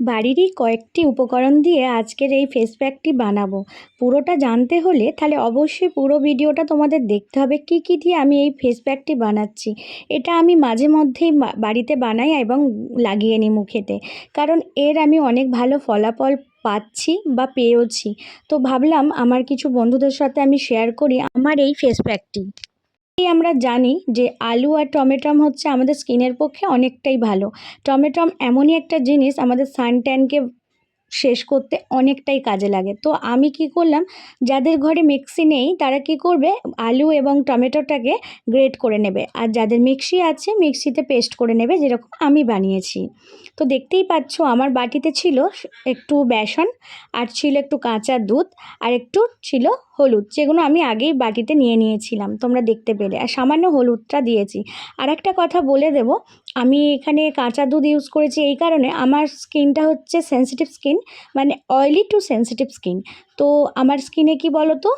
বাড়িরই কয়েকটি উপকরণ দিয়ে আজকের এই ফেস প্যাকটি বানাবো। পুরোটা জানতে হলে তাহলে অবশ্যই পুরো ভিডিওটা তোমাদের দেখতে হবে কী কী দিয়ে আমি এই ফেস প্যাকটি বানাচ্ছি। এটা আমি মাঝে মধ্যেই বাড়িতে বানাই এবং লাগিয়ে নিই মুখেতে। কারণ এর আমি অনেক ভালো ফলাফল পাচ্ছি বা পেয়েওছি। তো ভাবলাম আমার কিছু বন্ধুদের সাথে আমি শেয়ার করি আমার এই ফেস প্যাকটি আমরা জানি যে আলু আর টমেটম হচ্ছে আমাদের স্কিনের পক্ষে অনেকটাই ভালো। টমেটম এমনই একটা জিনিস আমাদের সান ট্যানকে শেষ করতে অনেকটাই কাজে লাগে। তো আমি কি করলাম, যাদের ঘরে মিক্সি নেই, তারা কি করবে, আলু এবং টমেটোটাকে গ্রেট করে নেবে। আর যাদের মিক্সি আছে, মিক্সিতে পেস্ট করে নেবে, যেরকম আমি বানিয়েছি। তো দেখতেই পাচ্ছ, আমার বাটিতে ছিল একটু বেসন, আর ছিল একটু কাঁচা দুধ, আর একটু ছিল হলুদ, যেগুলো আমি আগেই বাটিতে নিয়ে নিয়েছিলাম, তোমরা দেখতে পেলে। আর সামান্য হলুদটা দিয়েছি। আর একটা কথা বলে দেব, আমি এখানে কাঁচা দুধ ইউজ করেছি এই কারণে, আমার স্কিনটা হচ্ছে সেন্সিটিভ স্কিন মানে অয়েলি টু সেন্সিটিভ স্কিন তো আমার স্কিনে কি বলো তো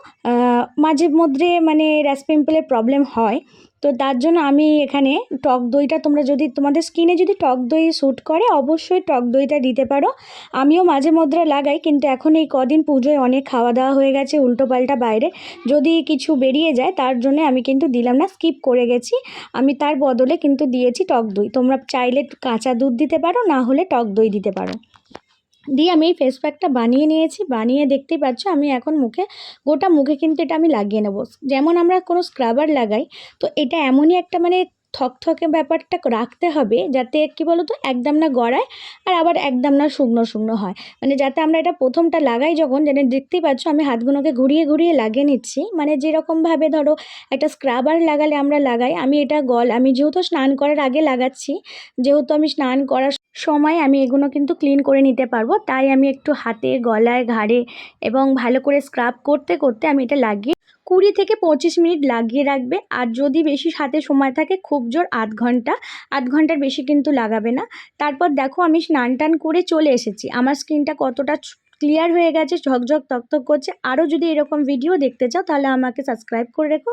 মাঝে মধ্যে মানে র্যাশ পিম্পলের প্রবলেম হয়। তো তার জন্য আমি এখানে টক দইটা তোমরা যদি, তোমাদের স্কিনে যদি টক দই শ্যুট করে, অবশ্যই টক দইটা দিতে পারো। আমিও মাঝে মধ্যে লাগাই, কিন্তু এখন এই কদিন পুজোয় অনেক খাওয়া দাওয়া হয়ে গেছে উল্টোপাল্টা বাইরে। যদি কিছু বেরিয়ে যায়, তার জন্য আমি কিন্তু দিলাম না স্কিপ করে গেছি। আমি তার বদলে কিন্তু দিয়েছি টক দই। তোমরা চাইলে কাঁচা দুধ দিতে পারো, না হলে টক দই দিতে পারো। দিয়ে আমি এই ফেস প্যাকটা বানিয়ে নিয়েছি। বানিয়ে দেখতেই পাচ্ছ, আমি এখন মুখে, গোটা মুখে কিন্তু এটা আমি লাগিয়ে নেব। যেমন আমরা কোনো স্ক্রাবার লাগাই, তো এটা এমনই একটা মানে থকথকে ব্যাপারটা রাখতে হবে যাতে কি বলো তো একদম না গড়ায় আর আবার একদম না শুকনো শুকনো হয়। মানে যাতে আমরা এটা প্রথমটা লাগাই যখন, যেন দেখতেই পাচ্ছ আমি হাতগুলোকে ঘুরিয়ে ঘুরিয়ে লাগিয়ে নিচ্ছি। মানে যেরকমভাবে ধরো একটা স্ক্রাবার লাগালে আমরা লাগাই, আমি এটা গল, আমি যেহেতু স্নান করার আগে লাগাচ্ছি, যেহেতু আমি স্নান করার সময় আমি এগুলো কিন্তু ক্লিন করে নিতে পারব। তাই আমি একটু হাতে, গলায়, ঘাড়ে এবং ভালো করে স্ক্রাব করতে করতে আমি এটা লাগিয়ে কুড়ি থেকে পঁচিশ মিনিট লাগিয়ে রাখবে। আর যদি বেশি হাতে সময় থাকে, খুব জোর আধ ঘণ্টা। আধ ঘণ্টার বেশি কিন্তু লাগাবে না। তারপর দেখো আমি স্নান টান করে চলে এসেছি। আমার স্কিনটা কতটা ক্লিয়ার হয়ে গেছে, ঝকঝক, তকতক করছে। আরও যদি এরকম ভিডিও দেখতে চাও, তাহলে আমাকে সাবস্ক্রাইব করে রেখো।